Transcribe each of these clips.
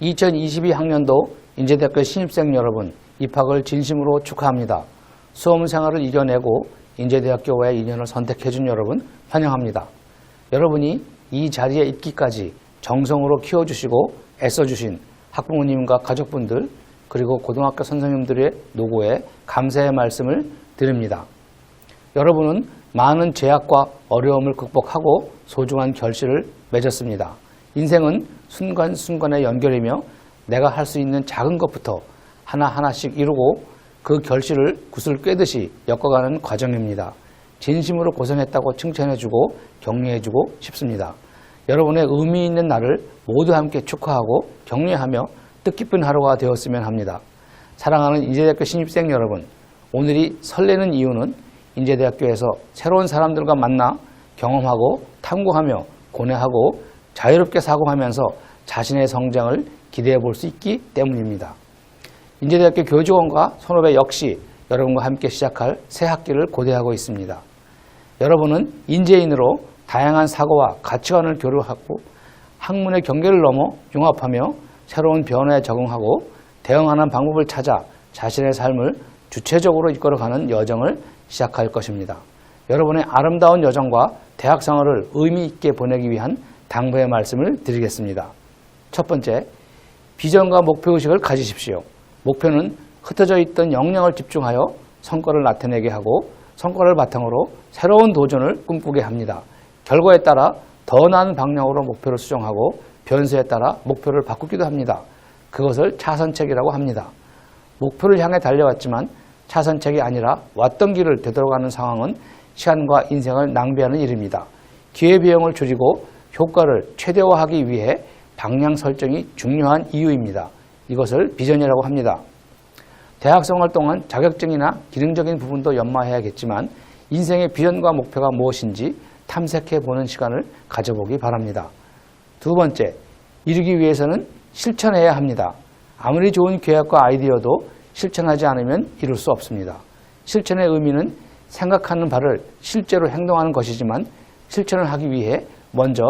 2022학년도 인제대학교 신입생 여러분 입학을 진심으로 축하합니다. 수험 생활을 이겨내고 인제대학교와의 인연을 선택해준 여러분 환영합니다. 여러분이 이 자리에 있기까지 정성으로 키워주시고 애써주신 학부모님과 가족분들 그리고 고등학교 선생님들의 노고에 감사의 말씀을 드립니다. 여러분은 많은 제약과 어려움을 극복하고 소중한 결실을 맺었습니다. 인생은 순간순간의 연결이며 내가 할 수 있는 작은 것부터 하나하나씩 이루고 그 결실을 구슬 꿰듯이 엮어가는 과정입니다. 진심으로 고생했다고 칭찬해주고 격려해주고 싶습니다. 여러분의 의미 있는 날을 모두 함께 축하하고 격려하며 뜻깊은 하루가 되었으면 합니다. 사랑하는 인제대학교 신입생 여러분, 오늘이 설레는 이유는 인제대학교에서 새로운 사람들과 만나 경험하고 탐구하며 고뇌하고 자유롭게 사고하면서 자신의 성장을 기대해 볼 수 있기 때문입니다. 인제대학교 교직원과 선후배 역시 여러분과 함께 시작할 새 학기를 고대하고 있습니다. 여러분은 인재인으로 다양한 사고와 가치관을 교류하고 학문의 경계를 넘어 융합하며 새로운 변화에 적응하고 대응하는 방법을 찾아 자신의 삶을 주체적으로 이끌어가는 여정을 시작할 것입니다. 여러분의 아름다운 여정과 대학 생활을 의미 있게 보내기 위한 당부의 말씀을 드리겠습니다. 첫 번째, 비전과 목표의식을 가지십시오. 목표는 흩어져 있던 역량을 집중하여 성과를 나타내게 하고 성과를 바탕으로 새로운 도전을 꿈꾸게 합니다. 결과에 따라 더 나은 방향으로 목표를 수정하고 변수에 따라 목표를 바꾸기도 합니다. 그것을 차선책이라고 합니다. 목표를 향해 달려왔지만 차선책이 아니라 왔던 길을 되돌아가는 상황은 시간과 인생을 낭비하는 일입니다. 기회비용을 줄이고 효과를 최대화하기 위해 방향 설정이 중요한 이유입니다. 이것을 비전이라고 합니다. 대학 생활 동안 자격증이나 기능적인 부분도 연마해야겠지만 인생의 비전과 목표가 무엇인지 탐색해 보는 시간을 가져보기 바랍니다. 두 번째, 이루기 위해서는 실천해야 합니다. 아무리 좋은 계획과 아이디어도 실천하지 않으면 이룰 수 없습니다. 실천의 의미는 생각하는 바를 실제로 행동하는 것이지만 실천을 하기 위해 먼저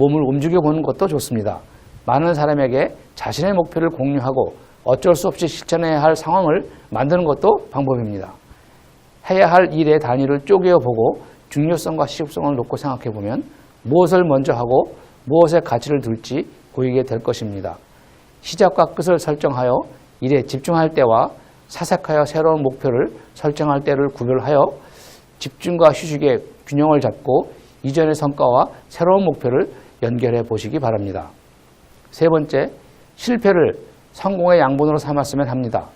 몸을 움직여 보는 것도 좋습니다. 많은 사람에게 자신의 목표를 공유하고 어쩔 수 없이 실천해야 할 상황을 만드는 것도 방법입니다. 해야 할 일의 단위를 쪼개어 보고 중요성과 시급성을 놓고 생각해 보면 무엇을 먼저 하고 무엇에 가치를 둘지 보이게 될 것입니다. 시작과 끝을 설정하여 일에 집중할 때와 사색하여 새로운 목표를 설정할 때를 구별하여 집중과 휴식의 균형을 잡고 이전의 성과와 새로운 목표를 연결해 보시기 바랍니다. 세 번째, 실패를 성공의 양분으로 삼았으면 합니다.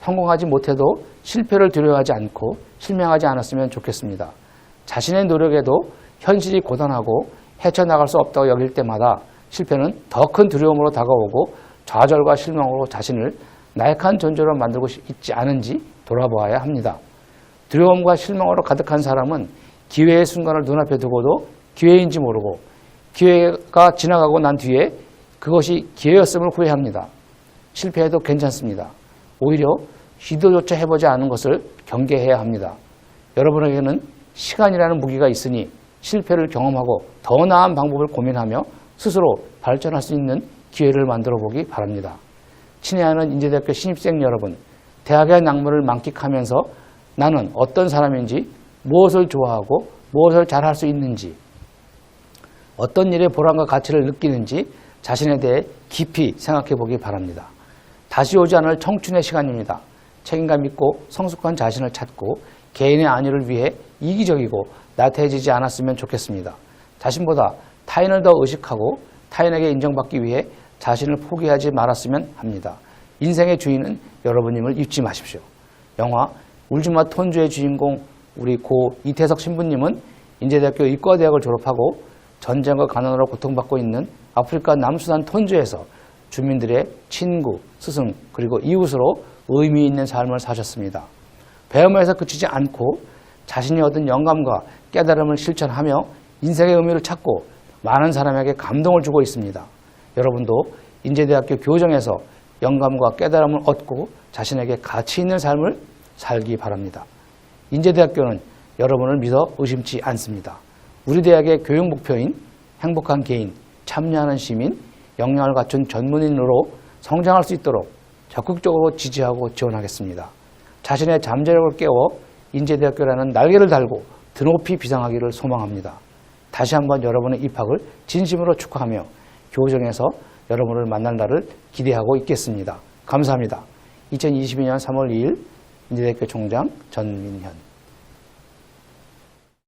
성공하지 못해도 실패를 두려워하지 않고 실망하지 않았으면 좋겠습니다. 자신의 노력에도 현실이 고단하고 헤쳐나갈 수 없다고 여길 때마다 실패는 더 큰 두려움으로 다가오고 좌절과 실망으로 자신을 나약한 존재로 만들고 있지 않은지 돌아보아야 합니다. 두려움과 실망으로 가득한 사람은 기회의 순간을 눈앞에 두고도 기회인지 모르고 기회가 지나가고 난 뒤에 그것이 기회였음을 후회합니다. 실패해도 괜찮습니다. 오히려 시도조차 해보지 않은 것을 경계해야 합니다. 여러분에게는 시간이라는 무기가 있으니 실패를 경험하고 더 나은 방법을 고민하며 스스로 발전할 수 있는 기회를 만들어 보기 바랍니다. 친애하는 인제대학교 신입생 여러분, 대학의 낭만을 만끽하면서 나는 어떤 사람인지, 무엇을 좋아하고 무엇을 잘할 수 있는지, 어떤 일에 보람과 가치를 느끼는지 자신에 대해 깊이 생각해 보기 바랍니다. 다시 오지 않을 청춘의 시간입니다. 책임감 있고 성숙한 자신을 찾고 개인의 안위를 위해 이기적이고 나태해지지 않았으면 좋겠습니다. 자신보다 타인을 더 의식하고 타인에게 인정받기 위해 자신을 포기하지 말았으면 합니다. 인생의 주인은 여러분임을 잊지 마십시오. 영화 울지마 톤주의 주인공 우리 고 이태석 신부님은 인제대학교 의과대학을 졸업하고 전쟁과 가난으로 고통받고 있는 아프리카 남수단 톤주에서 주민들의 친구, 스승, 그리고 이웃으로 의미 있는 삶을 사셨습니다. 배움에서 그치지 않고 자신이 얻은 영감과 깨달음을 실천하며 인생의 의미를 찾고 많은 사람에게 감동을 주고 있습니다. 여러분도 인제대학교 교정에서 영감과 깨달음을 얻고 자신에게 가치 있는 삶을 살기 바랍니다. 인제대학교는 여러분을 믿어 의심치 않습니다. 우리 대학의 교육 목표인 행복한 개인, 참여하는 시민, 역량을 갖춘 전문인으로 성장할 수 있도록 적극적으로 지지하고 지원하겠습니다. 자신의 잠재력을 깨워 인제대학교라는 날개를 달고 드높이 비상하기를 소망합니다. 다시 한번 여러분의 입학을 진심으로 축하하며 교정에서 여러분을 만날 날을 기대하고 있겠습니다. 감사합니다. 2022년 3월 2일 인제대학교 총장 전민현